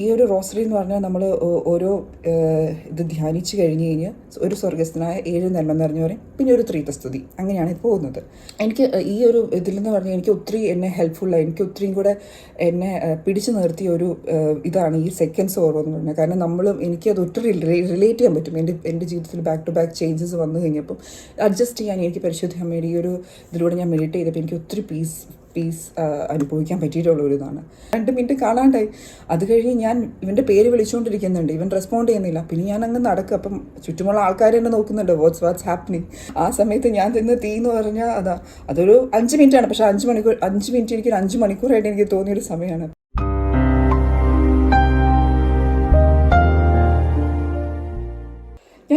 ഈ ഒരു റോസറി എന്ന് പറഞ്ഞാൽ നമ്മൾ ഓരോ ഇത് ധ്യാനിച്ച് കഴിഞ്ഞ് കഴിഞ്ഞ് ഒരു സ്വർഗസ്ഥനായ ഏഴ് നന്മ നിറഞ്ഞവരെ പിന്നെ ഒരു ത്രീതസ്തുതി. അങ്ങനെയാണ് ഇത് പോകുന്നത്. എനിക്ക് ഈ ഒരു ഇതിൽ നിന്ന് പറഞ്ഞാൽ എനിക്ക് ഒത്തിരി എന്നെ ഹെൽപ്ഫുള്ളായി എനിക്ക് ഒത്തിരിയും കൂടെ എന്നെ പിടിച്ചു നിർത്തിയ ഒരു ഇതാണ് ഈ സെക്കൻഡ് സോറോ എന്ന് പറഞ്ഞാൽ. കാരണം നമ്മളും എനിക്കത് ഒത്തിരി റിലേറ്റ് ചെയ്യാൻ പറ്റും. എന്റെ എന്റെ ജീവിതത്തിൽ ബാക്ക് ടു ബാക്ക് ചേഞ്ചസ് വന്നു കഴിഞ്ഞപ്പം അഡ്ജസ്റ്റ് ചെയ്യാൻ എനിക്ക് പരിശുദ്ധ അമ്മയുടെ ഈ ഒരു ഇതിലൂടെ ഞാൻ മെഡിറ്റ് ചെയ്തപ്പോൾ എനിക്ക് ഒത്തിരി പീസ് പീസ് അനുഭവിക്കാൻ പറ്റിയിട്ടുള്ള ഒരു ഇതാണ് രണ്ട് മിനിറ്റ് കാണാണ്ടായി. അത് കഴിഞ്ഞ് ഞാൻ ഇവന്റെ പേര് വിളിച്ചുകൊണ്ടിരിക്കുന്നുണ്ട് ഇവൻ റെസ്പോണ്ട് ചെയ്യുന്നില്ല. പിന്നെ ഞാൻ അങ്ങ് നടക്കും. അപ്പം ചുറ്റുമുള്ള ആൾക്കാർ തന്നെ നോക്കുന്നുണ്ട്. വാട്ട്സ് വാട്ട്സ് ഹാപ്പനിങ് ആ സമയത്ത് ഞാൻ തിന്ന് തീ എന്ന് പറഞ്ഞാൽ അതാ അതൊരു അഞ്ച് മിനിറ്റാണ് പക്ഷേ അഞ്ച് മണിക്കൂർ അഞ്ച് മിനിറ്റ് എനിക്ക് അഞ്ച് മണിക്കൂറായിട്ട് എനിക്ക് തോന്നിയൊരു സമയമാണ്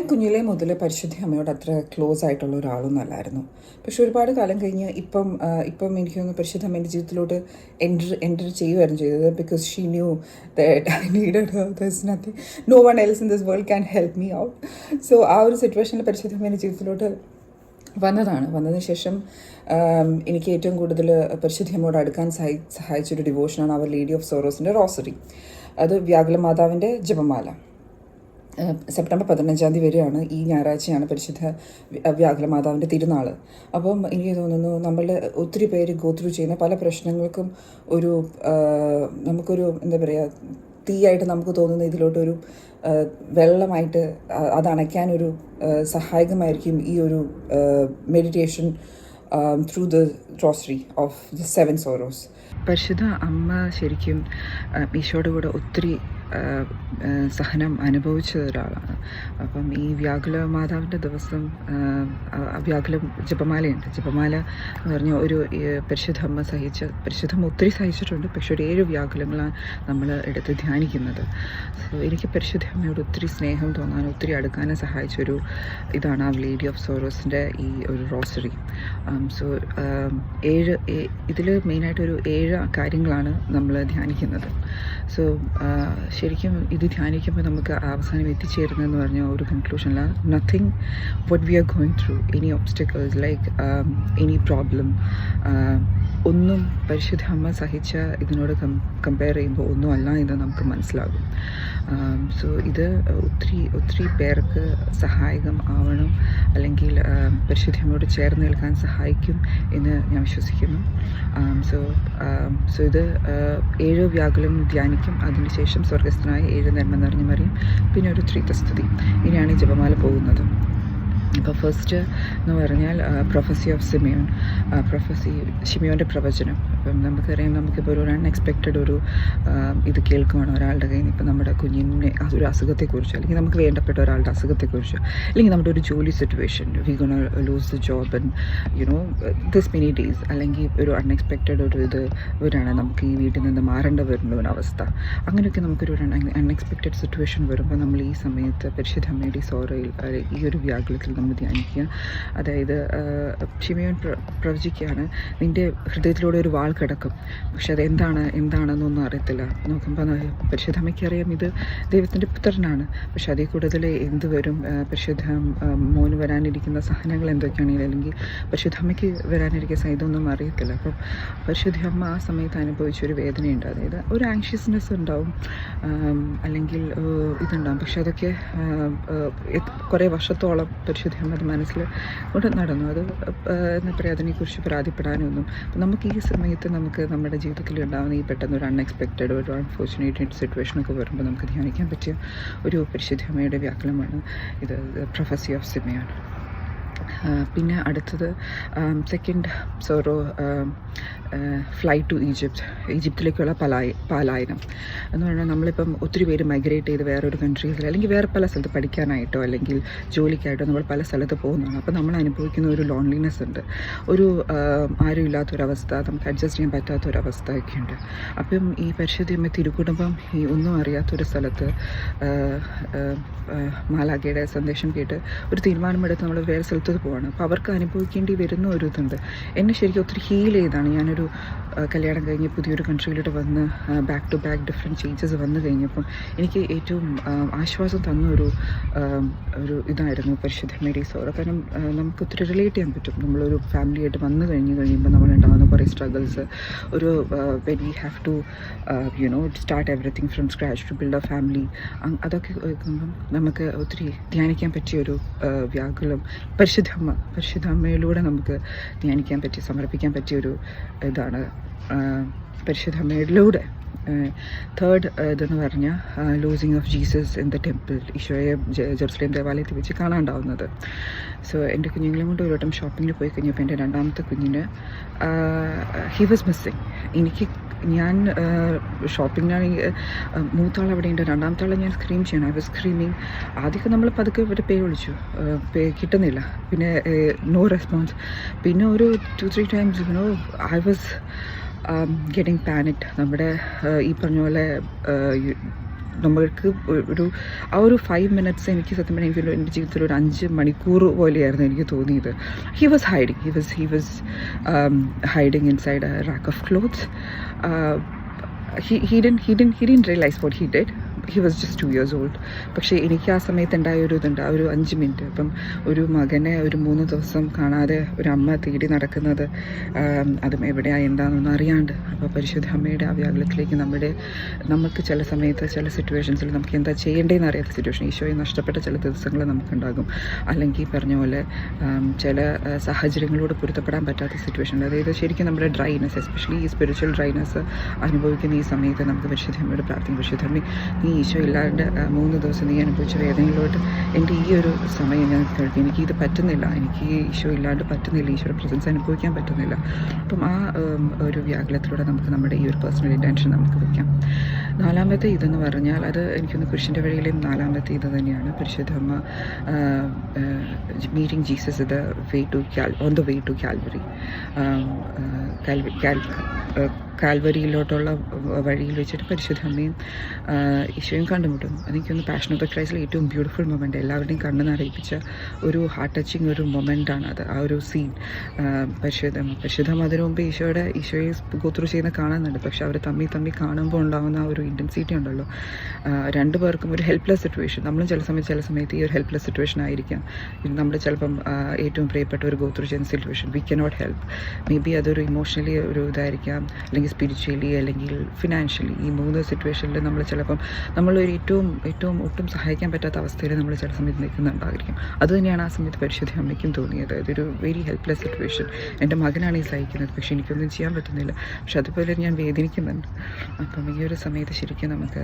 കുഞ്ഞിലേ മുതൽ പരിശുദ്ധ അമ്മയോട് അത്ര ക്ലോസ് ആയിട്ടുള്ള ഒരാളൊന്നും അല്ലായിരുന്നു. പക്ഷെ ഒരുപാട് കാലം കഴിഞ്ഞ് ഇപ്പം ഇപ്പം എനിക്ക് തോന്നുന്നു പരിശുദ്ധ അമ്മേന്റെ ജീവിതത്തിലോട്ട് എന്റർ എന്റർ ചെയ്യുമായിരുന്നു ചെയ്തത്. Because she knew that I needed this nothing no one else in this world can help me out so ആ ഒരു സിറ്റുവേഷനിൽ പരിശുദ്ധ അമ്മേന്റെ ജീവിതത്തിലോട്ട് വന്നതാണ്. വന്നതിന് ശേഷം എനിക്ക് ഏറ്റവും കൂടുതൽ പരിശുദ്ധിയമ്മയോട് അടുക്കാൻ സഹായി സഹായിച്ചൊരു ഡിവോഷനാണ് അവർ ലേഡി ഓഫ് സോറോസിന്റെ റോസറി അത് വ്യാകുല മാതാവിന്റെ ജപമാല. സെപ്റ്റംബർ പതിനഞ്ചാം തീയതി വരെയാണ് ഈ ഞായറാഴ്ചയാണ് പരിശുദ്ധ വ്യ- വ്യാകുല മാതാവിന്റെ തിരുനാൾ അപ്പം എനിക്ക് തോന്നുന്നു നമ്മളുടെ ഒത്തിരി പേര് ഗോത്രൂ ചെയ്യുന്ന പല പ്രശ്നങ്ങൾക്കും ഒരു നമുക്കൊരു എന്താ പറയുക തീയായിട്ട് നമുക്ക് തോന്നുന്ന ഇതിലോട്ടൊരു വെള്ളമായിട്ട് അതണയ്ക്കാനൊരു സഹായകമായിരിക്കും ഈ ഒരു meditation through the rosary of the seven sorrows പരിശുദ്ധ അമ്മ ശരിക്കും ഈശോയുടെ കൂടെ ഒത്തിരി സഹനം അനുഭവിച്ച ഒരാളാണ്. അപ്പം ഈ വ്യാകുല മാതാവിന്റെ ദിവസം വ്യാകുല ജപമാലയുണ്ട്. ജപമാല എന്ന് പറഞ്ഞ ഒരു പരിശുദ്ധമ്മ സഹിച്ച പരിശുദ്ധമ്മ ഒത്തിരി സഹിച്ചിട്ടുണ്ട്. പക്ഷെ ഒരു ഏഴ് വ്യാകുലങ്ങളാണ് നമ്മൾ എടുത്ത് ധ്യാനിക്കുന്നത്. സോ എനിക്ക് പരിശുദ്ധ അമ്മയോട് ഒത്തിരി സ്നേഹം തോന്നാനും ഒത്തിരി അടുക്കാനും സഹായിച്ചൊരു ഇതാണ് ആ ലേഡി ഓഫ് സോറോസിന്റെ ഈ ഒരു റോസറി സോ ഏഴ് ഇതിൽ മെയിനായിട്ട് ഒരു ഏഴ് കാര്യങ്ങളാണ് നമ്മൾ ധ്യാനിക്കുന്നത്. സോ ശരിക്കും ഇത് ധ്യാനിക്കുമ്പോൾ നമുക്ക് അവസാനം എത്തിച്ചേരുന്നതെന്ന് പറഞ്ഞ ഒരു കൺക്ലൂഷനില്ല nothing what we are going through any obstacles like any problem ഒന്നും പരിശുദ്ധ അമ്മ സഹിച്ച ഇതിനോട് കം കമ്പയർ ചെയ്യുമ്പോൾ ഒന്നും അല്ല എന്ന് നമുക്ക് മനസ്സിലാകും. സോ ഇത് ഒത്തിരി ഒത്തിരി പേർക്ക് സഹായകം ആവണം അല്ലെങ്കിൽ പരിശുദ്ധ അമ്മയോട് ചേർന്ന് നിൽക്കാൻ സഹായിക്കും എന്ന് ഞാൻ വിശ്വസിക്കുന്നു. സോ സോ ഇത് ഏഴ് വ്യാകുലം ധ്യാനിക്കും. അതിനുശേഷം സ്വർഗസ്ഥനായ ഏഴ് നന്മ നിറഞ്ഞ മറിയും. പിന്നെ ഒരു ത്രീതസ്തുതി ഇനിയാണ് ഈ ജപമാല പോകുന്നത്. അപ്പോൾ ഫസ്റ്റ് എന്ന് പറഞ്ഞാൽ പ്രൊഫസി ഓഫ് സിമിയോൺ പ്രൊഫസി ഷിമിയോന്റെ പ്രവചനം. അപ്പം നമുക്കറിയാം നമുക്കിപ്പോൾ ഒരു അൺഎക്സ്പെക്റ്റഡ് ഒരു ഇത് കേൾക്കുവാണ് ഒരാളുടെ കയ്യിൽ നിന്ന്. ഇപ്പം നമ്മുടെ കുഞ്ഞിനെ ഒരു അസുഖത്തെക്കുറിച്ച് അല്ലെങ്കിൽ നമുക്ക് വേണ്ടപ്പെട്ട ഒരാളുടെ അസുഖത്തെക്കുറിച്ച് അല്ലെങ്കിൽ നമ്മുടെ ഒരു ജോലി situation we gonna lose the job and you know this many days അല്ലെങ്കിൽ ഒരു അൺഎക്സ്പെക്റ്റഡ് ഒരു ഇത് വരാണ് നമുക്ക് ഈ വീട്ടിൽ നിന്ന് മാറേണ്ട വരുന്ന ഒരു അവസ്ഥ. അങ്ങനെയൊക്കെ നമുക്കൊരു അൺഎക്സ്പെക്റ്റഡ് സിറ്റുവേഷൻ വരുമ്പോൾ നമ്മൾ ഈ സമയത്ത് പരിശുദ്ധ അമ്മയുടെ സോറയിൽ ഈ ഒരു വ്യാകുലത്തിൽ നമ്മൾ ധ്യാനിക്കുക. അതായത് ഷിമയോൻ പ്ര- പ്രവചിക്കുകയാണ് നിന്റെ ഹൃദയത്തിലൂടെ ഒരു വാൾ കിടക്കും. പക്ഷെ അത് എന്താണ് എന്താണെന്നൊന്നും അറിയത്തില്ല. നോക്കുമ്പോൾ പരിശുദ്ധ അമ്മയ്ക്ക് അറിയാം ഇത് ദൈവത്തിന്റെ പുത്രനാണ്. പക്ഷെ അതിൽ കൂടുതൽ എന്ത് വരും? പരിശുദ്ധ മോന് വരാനിരിക്കുന്ന സഹനങ്ങൾ എന്തൊക്കെയാണെങ്കിൽ അല്ലെങ്കിൽ പരിശുദ്ധ അമ്മയ്ക്ക് വരാനിരിക്കുന്ന ഇതൊന്നും അറിയത്തില്ല. അപ്പം പരിശുദ്ധ അമ്മ ആ സമയത്ത് അനുഭവിച്ചൊരു വേദനയുണ്ട്. അതായത് ഒരു ആങ്ഷ്യസ്നെസ് ഉണ്ടാവും. അല്ലെങ്കിൽ ഇതുണ്ടാവും. പക്ഷെ അതൊക്കെ കുറേ വർഷത്തോളം പരിശുദ്ധ അമ്മ അത് മനസ്സിൽ കൊണ്ട് നടന്നു. അത് എന്താ പറയുക അതിനെക്കുറിച്ച് പരാതിപ്പെടാനൊന്നും. നമുക്ക് ഈ സമയത്ത് നമുക്ക് നമ്മുടെ ജീവിതത്തിൽ ഉണ്ടാകുന്ന ഈ പെട്ടെന്ന് ഒരു അൺഎക്സ്പെക്റ്റഡ് ഒരു സിറ്റുവേഷൻ ഒക്കെ വരുമ്പോൾ നമുക്ക് ധ്യാനിക്കാൻ പറ്റിയ ഒരു പരിശുദ്ധമയുടെ വ്യാകുലമാണ്. ഇത് പ്രൊഫസി ഓഫ് സിമയാണ് പിന്നെ അടുത്തത് second sorrow flight to Egypt ഈജിപ്തിലേക്കുള്ള പലായ പാലായനം. എന്ന് പറഞ്ഞാൽ നമ്മളിപ്പം ഒത്തിരി പേര് മൈഗ്രേറ്റ് ചെയ്ത് വേറൊരു കൺട്രീസിൽ അല്ലെങ്കിൽ വേറെ പല സ്ഥലത്ത് പഠിക്കാനായിട്ടോ അല്ലെങ്കിൽ ജോലിക്കായിട്ടോ നമ്മൾ പല സ്ഥലത്ത് പോകുന്നതാണ്. അപ്പോൾ നമ്മൾ അനുഭവിക്കുന്ന ഒരു ലോൺലിനെസ് ഉണ്ട്. ഒരു ആരും ഇല്ലാത്തൊരവസ്ഥ നമുക്ക് അഡ്ജസ്റ്റ് ചെയ്യാൻ പറ്റാത്തൊരവസ്ഥ ഒക്കെ ഉണ്ട് അപ്പം ഈ പരിശുദ്ധിയമ്മ തിരുക്കുടുംബം ഈ ഒന്നും അറിയാത്തൊരു സ്ഥലത്ത് മാലാഖയുടെ സന്ദേശം കേട്ട് ഒരു തീരുമാനമെടുത്ത് നമ്മൾ വേറെ സ്ഥലത്ത് പോവാണ് അപ്പോൾ അവർക്ക് അനുഭവിക്കേണ്ടി വരുന്ന ഒരു ഇതുണ്ട്. എന്നെ ശരിക്കും ഒത്തിരി ഹീൽ ചെയ്താണ്. ഞാനൊരു കല്യാണം കഴിഞ്ഞ് പുതിയൊരു കൺട്രിയിലോട്ട് വന്ന് back to back different changes വന്നു കഴിഞ്ഞപ്പം എനിക്ക് ഏറ്റവും ആശ്വാസം തന്ന ഒരു ഒരു ഇതായിരുന്നു പരിശുദ്ധ മേരി സോറ കാരണം നമുക്ക് ഒത്തിരി റിലേറ്റ് ചെയ്യാൻ പറ്റും. നമ്മളൊരു ഫാമിലിയായിട്ട് വന്നു കഴിഞ്ഞ് കഴിയുമ്പോൾ നമ്മളുണ്ടാകുന്ന കുറേ സ്ട്രഗിൾസ് ഒരു when we have to you know start everything from scratch to build a family അതൊക്കെ നമുക്ക് ഒത്തിരി ധ്യാനിക്കാൻ പറ്റിയ ഒരു വ്യാകുലം വ്യാകുലം. പരിശുദ്ധമ്മ പരിശുദ്ധമ്മയിലൂടെ നമുക്ക് ധ്യാനിക്കാൻ പറ്റി സമർപ്പിക്കാൻ പറ്റിയ ഒരു ഇതാണ്. പരിശുദ്ധമ്മയിലൂടെ തേർഡ് ഇതെന്ന് പറഞ്ഞാൽ losing of Jesus in the temple ഈശോയെ ജെറുസലേം ദേവാലയത്തിൽ വെച്ച് കാണാണ്ടാവുന്നത്. സോ എന്റെ കുഞ്ഞുങ്ങളെയും കൊണ്ട് ഒരു വട്ടം ഷോപ്പിങ്ങിൽ പോയി കഴിഞ്ഞപ്പോൾ എന്റെ രണ്ടാമത്തെ കുഞ്ഞിന് ഹി വാസ് മിസ്സിങ് എനിക്ക് ഞാൻ ഷോപ്പിങ്ങിനാണെങ്കിൽ മൂത്താൾ അവിടെ ഉണ്ട്. രണ്ടാമത്തെ ആളെ ഞാൻ സ്ക്രീം ചെയ്യണം. ഐ വാസ് സ്ക്രീമിങ് ആദ്യമൊക്കെ നമ്മൾ പതുക്കെ ഇവരെ പേ വിളിച്ചു. പേ കിട്ടുന്നില്ല. പിന്നെ നോ റെസ്പോൺസ് പിന്നെ ഒരു two three times you know I was getting panicked നമ്മുടെ ഈ പറഞ്ഞ പോലെ നമ്മൾക്ക് ഒരു ആ ഒരു ഫൈവ് മിനിറ്റ്സ് എനിക്ക് സത്യം പറഞ്ഞാൽ എനിക്ക് എന്റെ ജീവിതത്തിൽ ഒരു അഞ്ച് മണിക്കൂർ പോലെയായിരുന്നു എനിക്ക് തോന്നിയത്. He was hiding he was he was hiding inside a rack of clothes he he didn't he didn't he didn't realize what he did. He was just two years old പക്ഷേ എനിക്ക് ആ സമയത്ത് ഉണ്ടായ ഒരു ഇതുണ്ട്. ആ ഒരു അഞ്ച് മിനിറ്റ്. അപ്പം ഒരു മകനെ ഒരു മൂന്ന് ദിവസം കാണാതെ ഒരു അമ്മ തേടി നടക്കുന്നത് അതും എവിടെയാ എന്താണെന്നൊന്നും അറിയാണ്ട്. അപ്പോൾ പരിശുദ്ധ അമ്മയുടെ ആ വ്യാകുലത്തിലേക്ക് നമ്മുടെ നമുക്ക് ചില സമയത്ത് ചില സിറ്റുവേഷൻസിൽ നമുക്ക് എന്താ ചെയ്യേണ്ടതെന്ന് അറിയാത്ത സിറ്റുവേഷൻ ഈശോയെ നഷ്ടപ്പെട്ട ചില ദിവസങ്ങൾ നമുക്കുണ്ടാകും. അല്ലെങ്കിൽ പറഞ്ഞ പോലെ ചില സാഹചര്യങ്ങളോട് പൊരുത്തപ്പെടാൻ പറ്റാത്ത സിറ്റുവേഷൻ അതായത് ശരിക്കും നമ്മുടെ ഡ്രൈനസ് എസ്പെഷ്യലി ഈ സ്പിരിച്വൽ ഡ്രൈനസ് അനുഭവിക്കുന്ന ഈ സമയത്ത് നമുക്ക് പരിശുദ്ധമ്മയോട് പ്രാർത്ഥിക്കും. പരിശുദ്ധമ്മ നീ ഈശോ ഇല്ലാണ്ട് മൂന്ന് ദിവസം നീ അനുഭവിച്ച വേദനയിലോട്ട് എന്റെ ഈ ഒരു സമയം ഞാൻ കേൾക്കും. എനിക്ക് ഇത് പറ്റുന്നില്ല. എനിക്ക് ഈശോ ഇല്ലാണ്ട് പറ്റുന്നില്ല. ഈശോയുടെ പ്രസൻസ് അനുഭവിക്കാൻ പറ്റുന്നില്ല. അപ്പം ആ ഒരു വ്യാകുലത്തിലൂടെ നമുക്ക് നമ്മുടെ ഈ ഒരു പേഴ്സണൽ ഇന്റൻഷൻ നമുക്ക് വയ്ക്കാം നാലാമത്തെ ഇതെന്ന് പറഞ്ഞാൽ അത് എനിക്കൊന്ന് പുരുഷന്റെ വഴിയിലെയും നാലാമത്തെ ഇത് തന്നെയാണ്. പരിശുദ്ധമ്മ മീറ്റിംഗ് ജീസസ് ഇത് way to ക്യാൽ on the way to Calvary Calvary കാൽ കാൽവരിയിലോട്ടുള്ള വഴിയിൽ വെച്ചിട്ട് പരിശുദ്ധമ്മയും അമ്മയും ഈശോയും കണ്ടുമുട്ടും. അതെനിക്കൊന്ന് പാഷൻ ഓഫ് ദ ക്രൈസ്റ്റിൽ ഏറ്റവും ബ്യൂട്ടിഫുൾ മൊമെന്റ് എല്ലാവരുടെയും കണ്ണ് നിറയിപ്പിച്ച ഒരു ഹാർട്ട് ടച്ചിങ് ഒരു മൊമെന്റാണ് അത്. ആ ഒരു സീൻ പരിശുദ്ധ പരിശുദ്ധം അതിനു മുമ്പ് ഈശോയുടെ ഈശോയെ ഗോത്രു ചെയ്യുന്ന കാണുന്നുണ്ട് പക്ഷെ അവർ തമ്മി തമ്മി കാണുമ്പോൾ ഉണ്ടാകുന്ന ആ ഒരു ഇന്റൻസിറ്റി ഉണ്ടല്ലോ. രണ്ടു പേർക്കും ഒരു ഹെൽപ്ലെസ് സിറ്റുവേഷൻ നമ്മളും ചില സമയത്ത് ചില സമയത്ത് ഈ ഒരു ഹെൽപ്ലെസ് സിറ്റുവേഷൻ ആയിരിക്കാം. നമ്മൾ ചിലപ്പം ഏറ്റവും പ്രിയപ്പെട്ട ഒരു ഗോത്രു ചെയ്യുന്ന situation we cannot help maybe അതൊരു ഇമോഷണലി ഒരു ഇതായിരിക്കാം. അല്ലെങ്കിൽ സ്പിരിച്വലി അല്ലെങ്കിൽ ഫിനാൻഷ്യലി ഈ മൂന്ന് സിറ്റുവേഷനിൽ നമ്മൾ ചിലപ്പം നമ്മളൊരു ഏറ്റവും ഏറ്റവും ഒട്ടും സഹായിക്കാൻ പറ്റാത്ത അവസ്ഥയിൽ നമ്മൾ ചില സമയത്ത് നിൽക്കുന്നുണ്ടായിരിക്കും അതുതന്നെയാണ് ആ സമയത്ത് പരിശുദ്ധ അമ്മയ്ക്കും തോന്നിയത്. ഇതൊരു വെരി ഹെൽപ്ലെസ് സിറ്റുവേഷൻ എന്റെ മകനാണ് ഈ സഹിക്കുന്നത്. പക്ഷേ എനിക്കൊന്നും ചെയ്യാൻ പറ്റുന്നില്ല. പക്ഷെ അതുപോലെ ഞാൻ വേദനിക്കുന്നുണ്ട്. അപ്പം ഈ ഒരു സമയത്ത് ശരിക്കും നമുക്ക്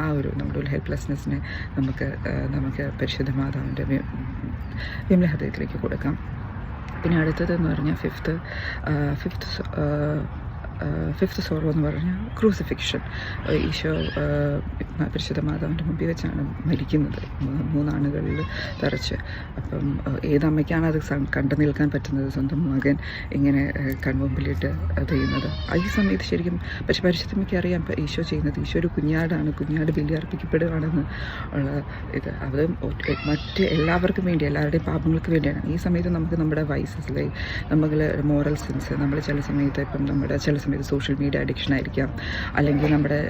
ആ ഒരു നമ്മുടെ ഒരു ഹെൽപ്ലെസ്നെസ്സിനെ നമുക്ക് നമുക്ക് പരിശുദ്ധ മാതാവിന്റെ വിമല ഹൃദയത്തിലേക്ക് കൊടുക്കാം. പിന്നെ അടുത്തതെന്ന് പറഞ്ഞാൽ ഫിഫ്ത്ത് ഫിഫ്ത്ത് ഫിഫ്ത്ത് സോറോ എന്ന് പറഞ്ഞ ക്രൂസിഫിക്ഷൻ ഈശോ പരിശുദ്ധ മാതാവിന്റെ മുമ്പിൽ വെച്ചാണ് മരിക്കുന്നത്. മൂന്നാണുകളിൽ തറച്ച്. അപ്പം ഏതമ്മയ്ക്കാണ് അത് കണ്ടു നിൽക്കാൻ പറ്റുന്നത്? സ്വന്തം മകൻ ഇങ്ങനെ കൺമുമ്പിലിട്ട് ചെയ്യുന്നത്. ഈ സമയത്ത് ശരിക്കും പക്ഷെ പരിശുദ്ധമ്മയ്ക്ക് അറിയാം ഈശോ ചെയ്യുന്നത്. ഈശോ ഒരു കുഞ്ഞാടാണ്. കുഞ്ഞാട് ബലി അർപ്പിക്കപ്പെടുകയാണെന്ന് ഉള്ള ഇത്. അത് മറ്റ് എല്ലാവർക്കും വേണ്ടി എല്ലാവരുടെയും പാപങ്ങൾക്ക് വേണ്ടിയാണ്. ഈ സമയത്ത് നമുക്ക് നമ്മുടെ വൈസസ് ലൈ നമ്മൾ മോറൽ സെൻസ് നമ്മൾ ചില സമയത്ത് ഇപ്പം നമ്മുടെ ചില സമയത്ത് സോഷ്യൽ മീഡിയ അഡിക്ഷൻ ആയിരിക്കാം. അല്ലെങ്കിൽ നമ്മുടെ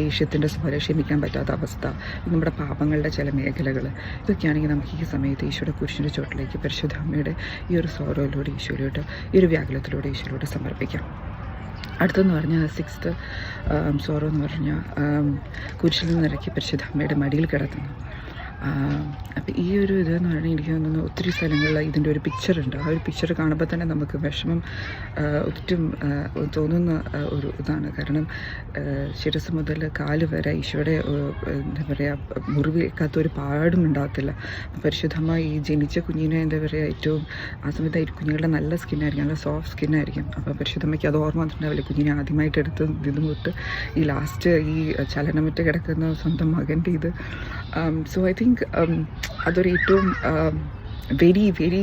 ദേഷ്യത്തിന്റെ സ്വരം ക്ഷമിക്കാൻ പറ്റാത്ത അവസ്ഥ നമ്മുടെ പാപങ്ങളുടെ ചില മേഖലകൾ ഇതൊക്കെയാണെങ്കിൽ നമുക്ക് ഈ സമയത്ത് ഈശോയുടെ കുരിശിന്റെ ചോട്ടിലേക്ക് പരിശുദ്ധ അമ്മയുടെ ഈ ഒരു സോറോയിലൂടെ ഈശോയിലോട്ട് ഈ ഒരു വ്യാകുലത്തിലൂടെ ഈശോയിലോട്ട് സമർപ്പിക്കാം. അടുത്തെന്ന് പറഞ്ഞാൽ സിക്സ്ത് സോറോ എന്ന് പറഞ്ഞാൽ കുരിശിൽ നിന്ന് ഇറക്കി പരിശുദ്ധ അമ്മയുടെ മടിയിൽ കിടത്തുന്നു അപ്പോൾ ഈ ഒരു ഇത് എന്ന് പറഞ്ഞാൽ എനിക്ക് തോന്നുന്നു ഒത്തിരി സ്ഥലങ്ങളിൽ ഇതിന്റെ ഒരു പിക്ചർ ഉണ്ട്. ആ ഒരു പിക്ചർ കാണുമ്പോൾ തന്നെ നമുക്ക് വിഷമം ഒട്ടും തോന്നുന്ന ഒരു ഇതാണ്. കാരണം ശിരസ് മുതൽ കാൽ വരെ ഈശോയുടെ എന്താ പറയുക മുറിവേക്കാത്ത ഒരു പാടും ഉണ്ടാകത്തില്ല. പരിശുദ്ധമായി ഈ ജനിച്ച കുഞ്ഞിനെ എന്താ പറയുക ഏറ്റവും ആ സമയത്ത് കുഞ്ഞുങ്ങളുടെ നല്ല സ്കിന്നായിരിക്കും നല്ല സോഫ്റ്റ് സ്കിന്നായിരിക്കും അപ്പോൾ പരിശുദ്ധമ്മയ്ക്ക് അത് ഓർമ്മ വന്നിട്ടുണ്ടാവില്ല? കുഞ്ഞിനെ ആദ്യമായിട്ട് എടുത്ത് ഇത് തൊട്ട് ഈ ലാസ്റ്റ് ഈ ചലനമറ്റ് കിടക്കുന്ന സ്വന്തം മകന്റെ ഇത്. സോ ഐ തിങ്ക് അതൊരു ഏറ്റവും um, വെരി വെരി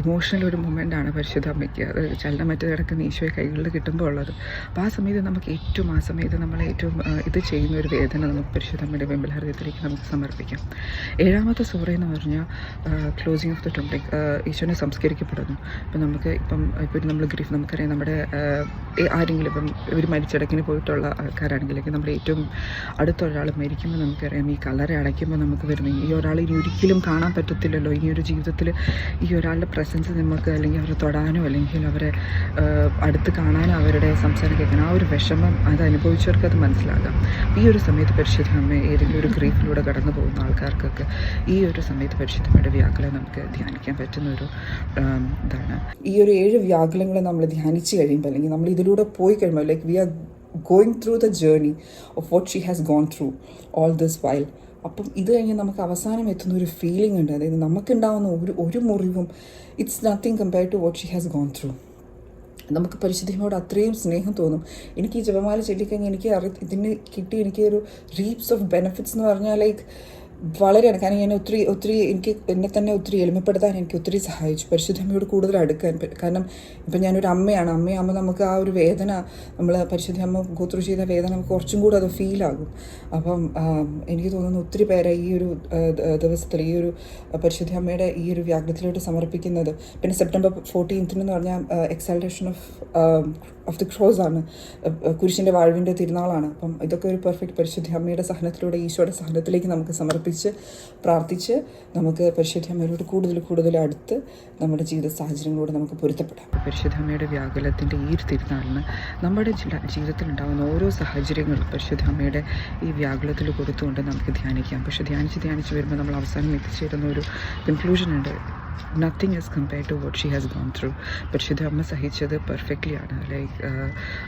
ഇമോഷണൽ ഒരു മൊമെന്റാണ് പരിശുദ്ധ അമ്മയ്ക്ക്. അത് ചലനമറ്റ് കിടക്കുന്ന ഈശോയെ കൈകളിൽ കിട്ടുമ്പോൾ ഉള്ളത്. അപ്പോൾ ആ സമയത്ത് നമുക്ക് ഏറ്റവും ആ സമയത്ത് നമ്മൾ ഏറ്റവും ഇത് ചെയ്യുന്ന ഒരു വേദന നമുക്ക് പരിശുദ്ധ അമ്മയുടെ വെമ്പൽ ഹൃദയത്തിലേക്ക് നമുക്ക് സമർപ്പിക്കാം. ഏഴാമത്തെ സൂറ എന്ന് പറഞ്ഞാൽ ക്ലോസിങ് ഓഫ് ദ ടോപ്പിക് ഈശോനെ സംസ്കരിക്കപ്പെടുന്നു. ഇപ്പം നമുക്ക് ഇപ്പം ഇപ്പം നമ്മൾ ഗ്രീഫ് നമുക്കറിയാം നമ്മുടെ ആരെങ്കിലും ഇപ്പം ഒരു മരിച്ചടക്കിന് പോയിട്ടുള്ള ആൾക്കാരാണെങ്കിലേക്ക് നമ്മുടെ ഏറ്റവും അടുത്ത ഒരാൾ മരിക്കുമ്പോൾ നമുക്കറിയാം ഈ കല്ലറ അടയ്ക്കുമ്പോൾ നമുക്ക് വരുന്ന ഈ ഒരാൾ ഇനി ഒരിക്കലും കാണാൻ പറ്റത്തില്ലല്ലോ ഇനിയൊരു ഒരു ജീവിതത്തിൽ ഈ ഒരാളുടെ പ്രസൻസ് നമുക്ക് അല്ലെങ്കിൽ അവരെ തൊടാനോ അല്ലെങ്കിൽ അവരെ അടുത്ത് കാണാനോ അവരുടെ സംസാരം കേൾക്കാനോ ആ ഒരു വിഷമം അത് അനുഭവിച്ചവർക്ക് അത് മനസ്സിലാകാം. ഈ ഒരു സമയത്ത് പരിശുദ്ധ ഏതെങ്കിലും ഒരു ഗ്രീഫിലൂടെ കടന്നു പോകുന്ന ആൾക്കാർക്കൊക്കെ ഈ ഒരു സമയത്ത് പരിശുദ്ധമ്മയുടെ വ്യാകുലം നമുക്ക് ധ്യാനിക്കാൻ പറ്റുന്ന ഒരു ഇതാണ്. ഈ ഒരു ഏഴ് വ്യാകുലങ്ങളെ നമ്മൾ ധ്യാനിച്ച് കഴിയുമ്പോൾ അല്ലെങ്കിൽ നമ്മൾ ഇതിലൂടെ പോയി കഴിയുമ്പോൾ like we are going through the journey of what she has gone through all this while അപ്പം ഇത് കഴിഞ്ഞ് നമുക്ക് അവസാനം എത്തുന്ന ഒരു ഫീലിംഗ് ഉണ്ട്. അതായത് നമുക്കുണ്ടാവുന്ന ഒരു ഒരു മുറിവും it's nothing compare to what she has gone through നമുക്ക് പരിശുദ്ധിയോട് അത്രയും സ്നേഹം തോന്നും. എനിക്ക് ഈ ജപമാല ചൊല്ലിക്കഴിഞ്ഞാൽ എനിക്ക് അറി ഇതിന് കിട്ടി എനിക്ക് ഒരു റീപ്സ് ഓഫ് ബെനിഫിറ്റ്സ് എന്ന് പറഞ്ഞാൽ ലൈക്ക് വളരെയാണ്. കാരണം ഞാൻ ഒത്തിരി ഒത്തിരി എനിക്ക് എന്നെ തന്നെ ഒത്തിരി എളിമപ്പെടുത്താൻ എനിക്ക് ഒത്തിരി സഹായിച്ചു. പരിശുദ്ധമ്മയോട് കൂടുതൽ അടുക്കാൻ കാരണം ഇപ്പം ഞാനൊരു അമ്മയാണ്. അമ്മയാകുമ്പോൾ നമുക്ക് ആ ഒരു വേദന നമ്മൾ പരിശുദ്ധ അമ്മ ഗോത്രു ചെയ്ത വേദന നമുക്ക് കുറച്ചും കൂടെ അത് ഫീലാകും അപ്പം എനിക്ക് തോന്നുന്നു ഒത്തിരി പേരെ ഈ ഒരു ദിവസത്തിൽ ഈ ഒരു പരിശുദ്ധ അമ്മയുടെ ഈ ഒരു വ്യാഗ്രത്തിലോട്ട് സമർപ്പിക്കുന്നത്. പിന്നെ സെപ്റ്റംബർ ഫോർട്ടീൻത്തിന് എന്ന് പറഞ്ഞാൽ exaltation of of the cross ആണ്. കുരിശിന്റെ വാഴവിന്റെ തിരുനാളാണ്. അപ്പം ഇതൊക്കെ ഒരു പെർഫെക്റ്റ് പരിശുദ്ധ അമ്മയുടെ സഹനത്തിലൂടെ ഈശോയുടെ സഹനത്തിലേക്ക് നമുക്ക് സമർപ്പിച്ച് പ്രാർത്ഥിച്ച് നമുക്ക് പരിശുദ്ധ അമ്മയോട് കൂടുതൽ കൂടുതൽ അടുത്ത് നമ്മുടെ ജീവിത സാഹചര്യങ്ങളോട് നമുക്ക് പൊരുത്തപ്പെടാം. പരിശുദ്ധ അമ്മയുടെ വ്യാകുലത്തിന്റെ ഈ തിരുനാളിന് നമ്മുടെ ജീവിതത്തിൽ ഉണ്ടാകുന്ന ഓരോ സാഹചര്യങ്ങളും പരിശുദ്ധ അമ്മയുടെ ഈ വ്യാകുലത്തിൽ കൊടുത്തുകൊണ്ട് നമുക്ക് ധ്യാനിക്കാം. പക്ഷെ ധ്യാനിച്ച് ധ്യാനിച്ച് വരുമ്പോൾ നമ്മൾ അവസാനം എത്തിച്ചേരുന്ന ഒരു കൺക്ലൂഷൻ ഉണ്ട്. Nothing as compare to what she has gone through പരിശുദ്ധ അമ്മ സഹിച്ചത് പെർഫെക്റ്റ്ലി ആണ്. ലൈക്ക്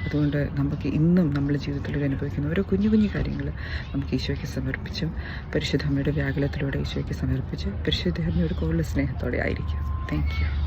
അതുകൊണ്ട് നമുക്ക് ഇന്നും നമ്മുടെ ജീവിതത്തിൽ അനുഭവിക്കുന്ന ഓരോ കുഞ്ഞു കുഞ്ഞു കാര്യങ്ങൾ നമുക്ക് ഈശോയ്ക്ക് സമർപ്പിച്ചും പരിശുദ്ധ അമ്മയുടെ വ്യാകുലത്തിലൂടെ ഈശോയ്ക്ക് സമർപ്പിച്ച് പരിശുദ്ധ അമ്മയോട് കൂടുതൽ സ്നേഹത്തോടെ ആയിരിക്കും. Thank you